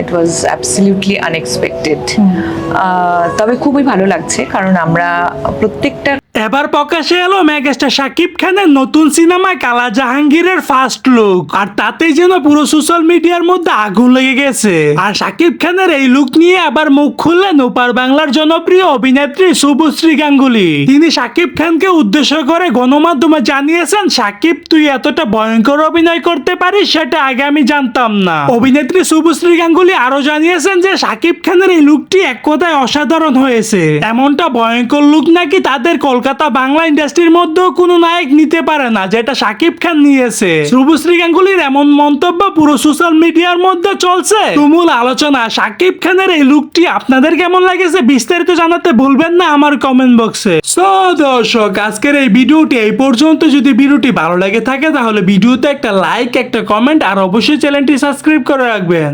ইট ওয়াজ absolutely unexpected তবে খুবই ভালো লাগছে কারণ আমরা প্রত্যেকটা এবার প্রকাশে এলো মেগাস্টার শাকিব খানের নতুন সিনেমা কালা জাহাঙ্গীরের ফার্স্ট লুক আর তাতেই যেন পুরো সোশ্যাল মিডিয়ার মধ্যে আগুন লেগে গেছে। আর শাকিব খানের এই লুক নিয়ে আবার মুখ খুললেন ওপার বাংলার জনপ্রিয় অভিনেত্রী শুভশ্রী গাঙ্গুলি। তিনি শাকিব খানকে উদ্দেশ্য করে গণমাধ্যমে জানিয়েছেন, শাকিব, তুই এতটা ভয়ঙ্কর অভিনয় করতে পারিস, সেটা আগে আমি জানতাম না। অভিনেত্রী শুভশ্রী গাঙ্গুলি আরও জানিয়েছেন যে, শাকিব খানের এই লুকটি এক কথায় অসাধারণ হয়েছে। এমনটা ভয়ঙ্কর লুক নাকি তাদের কলকাতা বাংলা ইন্ডাস্ট্রির মধ্যেও কোনো নায়ক নিতে পারে না, যেটা শাকিব খান নিয়েছে। শুভশ্রী গাঙ্গুলির এমন মন্তব্য পুরো সোশ্যাল মিডিয়ার মধ্যে চলছে। তুমুল আলোচনা, শাকিব খানের এই লুকটি আপনাদের কেমন লাগেছে বিস্তারিত জানাতে ভুলবেন না আমার কমেন্ট বক্সে সো দর্শক, আজকের এই ভিডিওটি এই পর্যন্ত। যদি ভিডিওটি ভালো লাগে থাকে, তাহলে ভিডিওতে একটা লাইক একটা কমেন্ট আর অবশ্যই চ্যানেলটি সাবস্ক্রাইব করে রাখবেন।